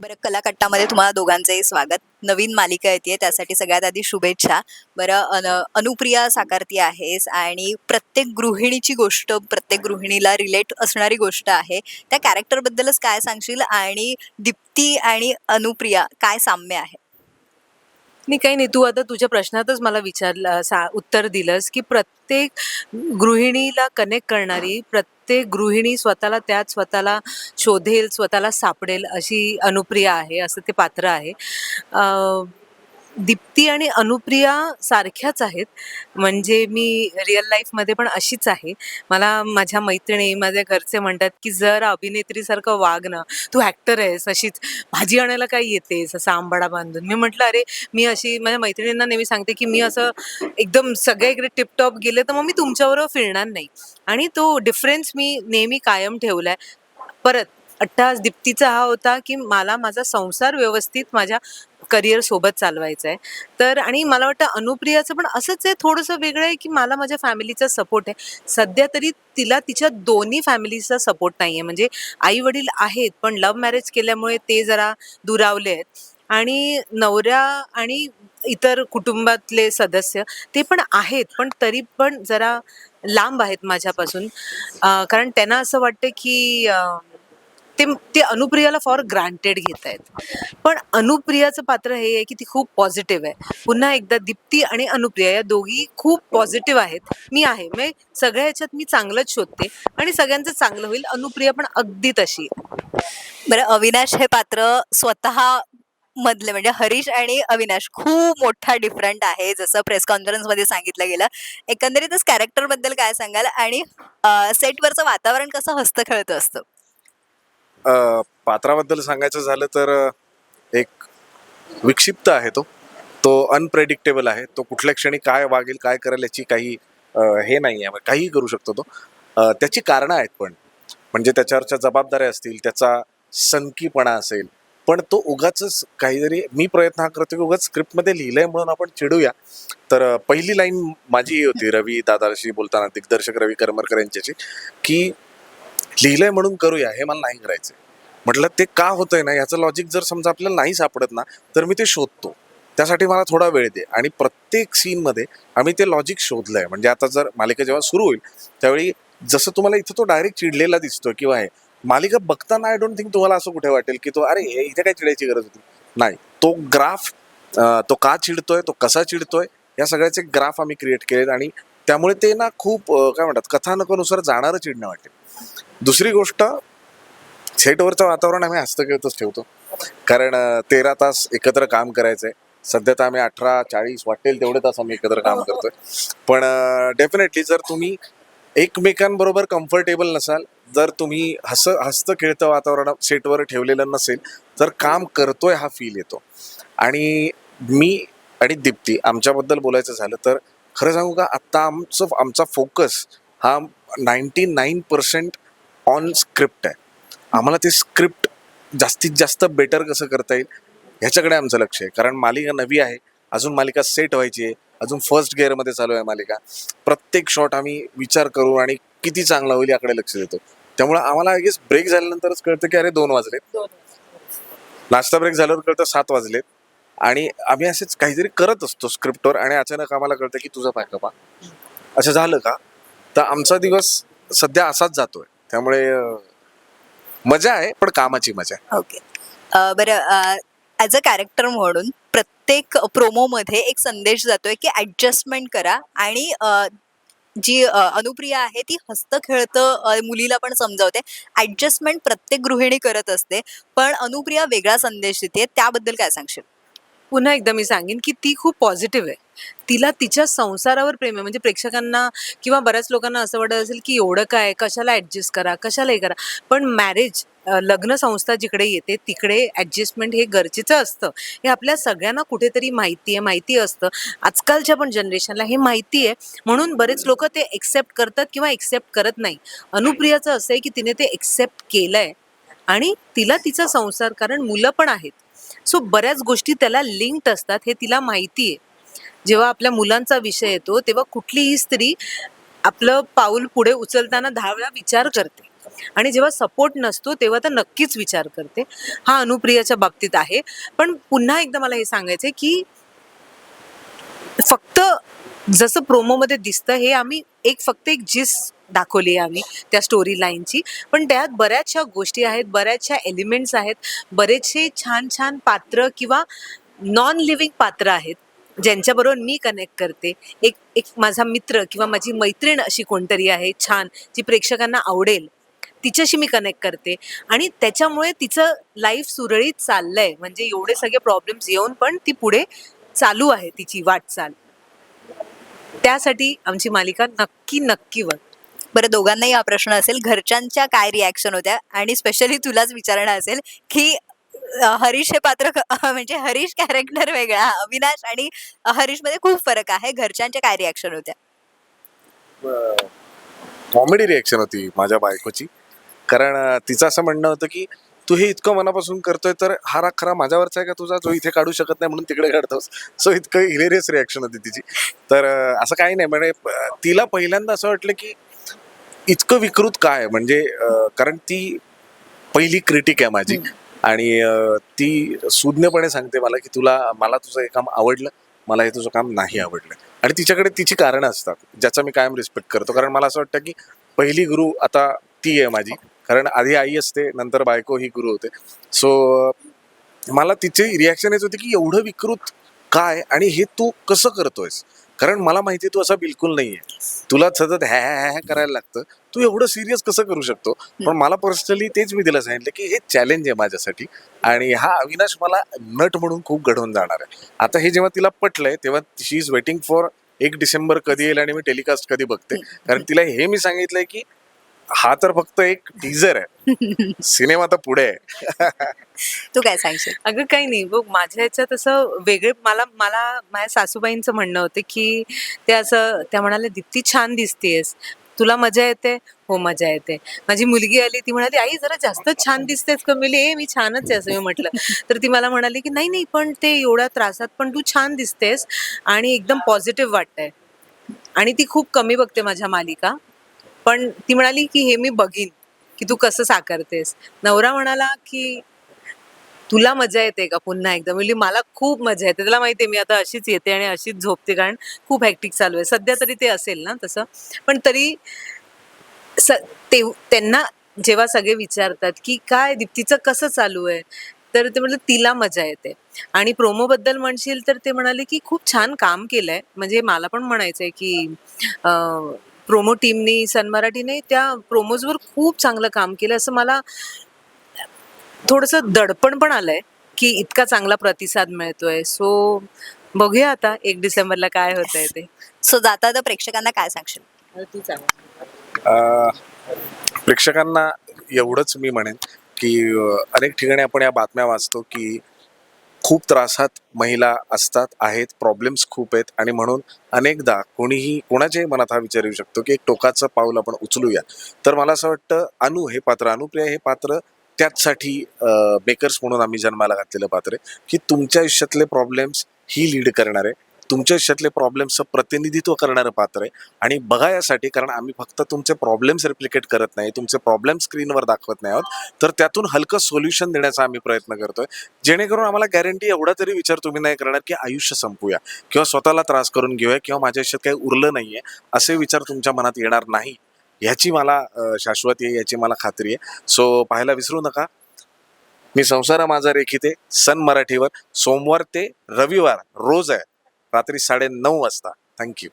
बरं कलाकट्टामध्ये तुम्हाला दोघांचंही स्वागत. नवीन मालिका येते त्यासाठी सगळ्यात आधी शुभेच्छा. बरं अन अनुप्रिया साकारती आहेस आणि प्रत्येक गृहिणीची गोष्ट प्रत्येक गृहिणीला रिलेट असणारी गोष्ट आहे. त्या कॅरेक्टरबद्दलच काय सांगशील? आणि दीप्ती आणि अनुप्रिया काय साम्य आहे? नाही काही नाही तू आता तुझ्या प्रश्नातच मला विचारलं सा उत्तर दिलंस की प्रत्येक गृहिणीला कनेक्ट करणारी प्रत्येक गृहिणी स्वतःला त्यात स्वतःला शोधेल स्वतःला सापडेल अशी अनुप्रिया आहे असं ते पात्र आहे. दीप्ती आणि अनुप्रिया सारख्याच आहेत. म्हणजे मी रिअल लाईफमध्ये पण अशीच आहे. मला माझ्या मैत्रिणी माझ्या घरचे म्हणतात की जर अभिनेत्रीसारखं वागणं तू ॲक्टर आहेस अशीच भाजी आणायला काय येतेस असं आंबाडा बांधून? मी म्हटलं अरे मी अशी माझ्या मैत्रिणींना नेहमी सांगते की मी असं एकदम सगळे इकडे टिपटॉप गेले तर मग मी तुमच्याबरोबर फिरणार नाही. आणि तो डिफरन्स मी नेहमी कायम ठेवलाय. परत अट्टास दीप्तीचा हा होता की मला माझा संसार व्यवस्थित माझ्या करिअर सोबत चालवायचं आहे तर आणि मला वाटतं अनुप्रियाचं पण असंच आहे थोडंसं वेगळं आहे की मला माझ्या फॅमिलीचा सपोर्ट आहे. सध्या तरी तिला तिच्या दोन्ही फॅमिलीचा सपोर्ट नाही आहे म्हणजे आई वडील आहेत पण लव्ह मॅरेज केल्यामुळे ते जरा दुरावले आहेत. आणि नवऱ्या आणि इतर कुटुंबातले सदस्य ते पण आहेत पण तरी पण जरा लांब आहेत माझ्यापासून. कारण त्यांना असं वाटतं की ते ते अनुप्रियाला फॉर ग्रांटेड घेत आहेत पण अनुप्रियाचं पात्र हे आहे की ती खूप पॉझिटिव्ह आहे. पुन्हा एकदा दीप्ती आणि अनुप्रिया या दोघी खूप पॉझिटिव्ह आहेत. मी आहे. म्हणजे सगळ्या ह्याच्यात मी चांगलंच शोधते आणि सगळ्यांचं चांगलं होईल. अनुप्रिया पण अगदी तशी बरं अविनाश हे पात्र स्वतः मधले म्हणजे हरीश आणि अविनाश खूप मोठा डिफरंट आहे. जसं प्रेस कॉन्फरन्समध्ये सांगितलं गेलं. एकंदरीतच कॅरेक्टरबद्दल काय सांगाल? आणि सेटवरचं वातावरण कसं हस्तखेळतं असतं? पात्राबद्दल सांगायचं झालं तर एक विक्षिप्त आहे तो. तो अनप्रेडिक्टेबल आहे. तो कुठल्या क्षणी काय वागेल काय करेल याची काही हे नाही आहे काहीही करू शकतो तो. त्याची कारणं आहेत पण. म्हणजे त्याच्यावरच्या जबाबदाऱ्या असतील त्याचा सनकीपणा असेल. पण तो उगाच काहीतरी मी प्रयत्न हा करतो की उगाच स्क्रिप्टमध्ये लिहिलंय म्हणून आपण चिडूया. तर पहिली लाईन माझी होती रवी दादाशी बोलताना दिग्दर्शक रवी करमरकर यांच्याशी की लिहिलंय म्हणून करूया हे मला नाही करायचं म्हटलं ते का होतंय ना याचं लॉजिक जर समजा आपल्याला नाही सापडत ना तर मी ते शोधतो. त्यासाठी मला थोडा वेळ दे. आणि प्रत्येक सीनमध्ये आम्ही ते लॉजिक शोधलंय. म्हणजे आता जर मालिका जेव्हा सुरू होईल त्यावेळी जसं तुम्हाला इथं तो डायरेक्ट चिडलेला दिसतो किंवा आहे मालिका बघताना आय डोंट थिंक तुम्हाला असं कुठे वाटेल की तो अरे हे इथे काय चिडायची गरज होती? नाही. तो ग्राफ तो का चिडतोय तो कसा चिडतोय या सगळ्याचे ग्राफ आम्ही क्रिएट केलेत. आणि त्यामुळे ते ना खूप काय म्हणतात कथानकानुसार जाणारं चिडणं वाटेल. दुसरी गोष्ट सेटवरचं वातावरण आम्ही हस्तखेळतच ठेवतो. कारण तेरा तास एकत्र काम करायचंय. सध्या तर आम्ही अठरा चाळीस वाटेल तेवढे तास आम्ही एकत्र काम करतोय. पण डेफिनेटली जर तुम्ही एकमेकांबरोबर कम्फर्टेबल नसाल जर तुम्ही हस हस्त खेळतं वातावरण सेटवर ठेवलेलं नसेल तर काम करतोय हा फील येतो. आणि मी आणि दीप्ती आमच्याबद्दल बोलायचं झालं तर खरं सांगू का आत्ता आमचं आमचा फोकस हा ninety nine percent on script आहे. आम्हाला ते स्क्रिप्ट जास्तीत जास्त बेटर कसं करता येईल ह्याच्याकडे आमचं लक्ष आहे. कारण मालिका नवी आहे अजून मालिका सेट व्हायची आहे अजून फर्स्ट गिअरमध्ये चालू आहे मालिका. प्रत्येक शॉट आम्ही विचार करू आणि किती चांगला होईल याकडे लक्ष देतो. त्यामुळे आम्हाला आय गेस ब्रेक झाल्यानंतरच कळतं की अरे दोन वाजलेत. नाश्ता ब्रेक झाल्यावर कळतं सात वाजलेत. आणि आम्ही असेच काहीतरी करत असतो स्क्रिप्टवर आणि अचानक आम्हाला कळतं की तुझा पॅकअप असं झालं का? तर आमचा दिवस सध्या असाच जातोय. त्यामुळे मजा आहे पण कामाची मजा आहे. ओके. बरं ऍज अ कॅरेक्टर म्हणून प्रत्येक प्रोमोमध्ये एक संदेश जातोय की ऍडजस्टमेंट करा आणि जी अनुप्रिया आहे ती हस्त खेळतं मुलीला पण समजावते. ऍडजस्टमेंट प्रत्येक गृहिणी करत असते पण अनुप्रिया वेगळा संदेश देते. त्याबद्दल काय सांगशील? पुन्हा एकदा मी सांगेन की ती खूप पॉझिटिव्ह आहे. तिला तिच्या संसारावर प्रेम आहे. म्हणजे प्रेक्षकांना किंवा बऱ्याच लोकांना असं वाटत असेल की एवढं काय कशाला ऍडजस्ट करा? कशाला हे करा? पण मॅरेज लग्न संस्था जिकडे येते तिकडे ऍडजस्टमेंट हे गरजेचं असतं. हे आपल्या सगळ्यांना कुठेतरी माहिती आहे. माहिती असतं. आजकालच्या पण जनरेशनला हे माहिती आहे. म्हणून बरेच लोक ते एक्सेप्ट करतात किंवा एक्सेप्ट करत नाही. अनुप्रियाचं असं आहे की तिने ते एक्सेप्ट केलंय आणि तिला तिचा संसार कारण मुलं पण आहेत. सो बऱ्याच गोष्टी त्याला लिंक्ड असतात हे तिला माहिती आहे जेव्हा आपल्या मुलांचा विषय येतो तेव्हा कुठलीही स्त्री आपलं पाऊल पुढे उचलताना दहा वेळा विचार करते. आणि जेव्हा सपोर्ट नसतो तेव्हा तर नक्कीच विचार करते. हा अनुप्रियाच्या बाबतीत आहे. पण पुन्हा एकदा मला हे सांगायचं आहे की फक्त जसं प्रोमोमध्ये दिसतं हे आम्ही एक फक्त एक जिस दाखवली आहे आम्ही त्या स्टोरी लाईनची पण त्यात बऱ्याचशा गोष्टी आहेत बऱ्याचशा एलिमेंट्स आहेत बरेचसे छान छान पात्र किंवा नॉन लिव्हिंग पात्र आहेत ज्यांच्याबरोबर मी कनेक्ट करते. एक एक माझा मित्र किंवा माझी मैत्रीण अशी कोणतरी आहे छान जी प्रेक्षकांना आवडेल तिच्याशी मी कनेक्ट करते. आणि त्याच्यामुळे तिचं लाईफ सुरळीत चाललंय. म्हणजे एवढे सगळे प्रॉब्लेम्स येऊन पण ती पुढे चालू आहे तिची वाटचाल. त्यासाठी आमची मालिका नक्की नक्की बघ. बरं दोघांनाही हा प्रश्न असेल. घरच्यांच्या काय रिॲक्शन होत्या? आणि स्पेशली तुलाच विचारणं असेल की हरीश हे पात्र म्हणजे हरीश कॅरेक्टर वेगळा अविनाश आणि हरीशमध्ये खूप फरक आहे. घरच्यांच्या काय रिॲक्शन होत्या? कॉमेडी रिएक्शन होती माझ्या बायकोची. कारण तिचं असं म्हणणं होतं की तू हे इतकं मनापासून करतोय तर हा राग खरा माझ्यावरचा आहे का तुझा? जो इथे काढू शकत नाही म्हणून तिकडे काढतोस. सो इतकं हिलेरियस रिॲक्शन होती तिची. तर असं काही नाही. म्हणजे तिला पहिल्यांदा असं वाटलं की इतकं विकृत काय? म्हणजे कारण ती पहिली क्रिटिक आहे माझी. आणि ती सुज्ञपणे सांगते मला की तुला मला तुझं हे काम आवडलं. मला हे तुझं काम नाही आवडलं. आणि तिच्याकडे तिची कारणं असतात ज्याचा मी कायम रिस्पेक्ट करतो. कारण मला असं वाटतं की पहिली गुरु आता ती आहे माझी. कारण आधी आई असते नंतर बायको ही गुरु होते. सो मला तिची रिॲक्शन येत होती की एवढं विकृत काय आणि हे तू कसं करतोयस? कारण मला माहिती आहे तू असा बिलकुल नाही आहे तुला सतत हॅ हॅ हॅ करायला लागतं. तू एवढं सिरियस कसं करू शकतो? पण मला पर्सनली तेच मी तिला सांगितलं की हे चॅलेंज आहे माझ्यासाठी आणि हा अविनाश मला नट म्हणून खूप घडवून जाणार आहे. आता हे जेव्हा तिला पटलंय तेव्हा शी इज वेटिंग फॉर एक डिसेंबर कधी येईल आणि मी टेलिकास्ट कधी बघते. कारण तिला हे मी सांगितलंय की हा तर फक्त एक टीजर आहे. सिनेमा तर पुढे आहे. तू काय सांगशील? अगं काही नाही. बघ माझ्या ह्याच्यात असं वेगळे मला मला माझ्या सासूबाईंचं म्हणणं होतं की ते असं त्या म्हणाले दीप्ती छान दिसतेस तुला मजा येते? हो मजा येते. माझी मुलगी आली. ती म्हणाली आई जरा जास्त छान दिसतेस का? मिली ए मी छानच आहे असं मी म्हटलं. तर ती मला म्हणाली की नाही नाही पण ते एवढ्या त्रासात पण तू छान दिसतेस आणि एकदम पॉझिटिव्ह वाटतंय. आणि ती खूप कमी बघते माझ्या मालिका. पण ती म्हणाली की हे मी बघीन की तू कसं साकारतेस. नवरा म्हणाला की तुला मजा येते का पुन्हा एकदा? म्हणजे मला खूप मजा येते. त्याला माहिती आहे मी आता अशीच येते आणि अशीच झोपते कारण खूप हॅक्टिक चालू आहे. सध्या तरी ते असेल ना तसं. पण तरी स ते त्यांना जेव्हा सगळे विचारतात की काय दीप्तीचं कसं चालू आहे? तर ते म्हटलं तिला मजा येते. आणि प्रोमो बद्दल म्हणशील तर ते म्हणाले की खूप छान काम केलंय. म्हणजे मला पण म्हणायचंय की प्रोमो टीमनी सन मराठीने त्या प्रोमोजवर खूप चांगलं काम केलं. असं मला थोडस दडपण पण आलंय की इतका चांगला प्रतिसाद मिळतोय. सो बघूया आता एक डिसेंबरला काय होत आहे ते. सो जाता तर प्रेक्षकांना काय सांगशील? तू प्रेक्षकांना एवढंच मी म्हणेन की अनेक ठिकाणी आपण या बातम्या वाचतो की खूप त्रासात महिला असतात आहेत प्रॉब्लेम्स खूप आहेत आणि म्हणून अनेकदा कोणीही कोणाच्याही मनात हा विचार येऊ शकतो की एक टोकाचं पाऊल आपण उचलूया. तर मला असं वाटतं अनु हे पात्र अनुप्रिया हे पात्र त्याचसाठी मेकर्स म्हणून आम्ही जन्माला घातलेलं पात्र आहे की तुमच्या आयुष्यातले प्रॉब्लेम्स ही लीड करणारे तुमच्या आयुष्यातले प्रॉब्लेम्सचं प्रतिनिधित्व करणारं पात्र आहे. आणि बघा यासाठी कारण आम्ही फक्त तुमचे प्रॉब्लेम्स रिप्लिकेट करत नाही तुमचे प्रॉब्लेम स्क्रीनवर दाखवत नाही आहोत. तर त्यातून हलकं सोल्युशन देण्याचा आम्ही प्रयत्न करतोय. जेणेकरून आम्हाला गॅरंटी एवढा तरी विचार तुम्ही नाही करणार की आयुष्य संपूया. किंवा स्वतःला त्रास करून घेऊया किंवा माझ्या आयुष्यात काही उरलं नाहीये असे विचार तुमच्या मनात येणार नाही. ह्याची मला शाश्वती आहे याची मला खात्री आहे. सो पाहायला विसरू नका. मी संसार माझा रेखिते सन मराठीवर. सोमवार ते रविवार रोज आहे. रात्री साडे नऊ वाजता. थँक्यू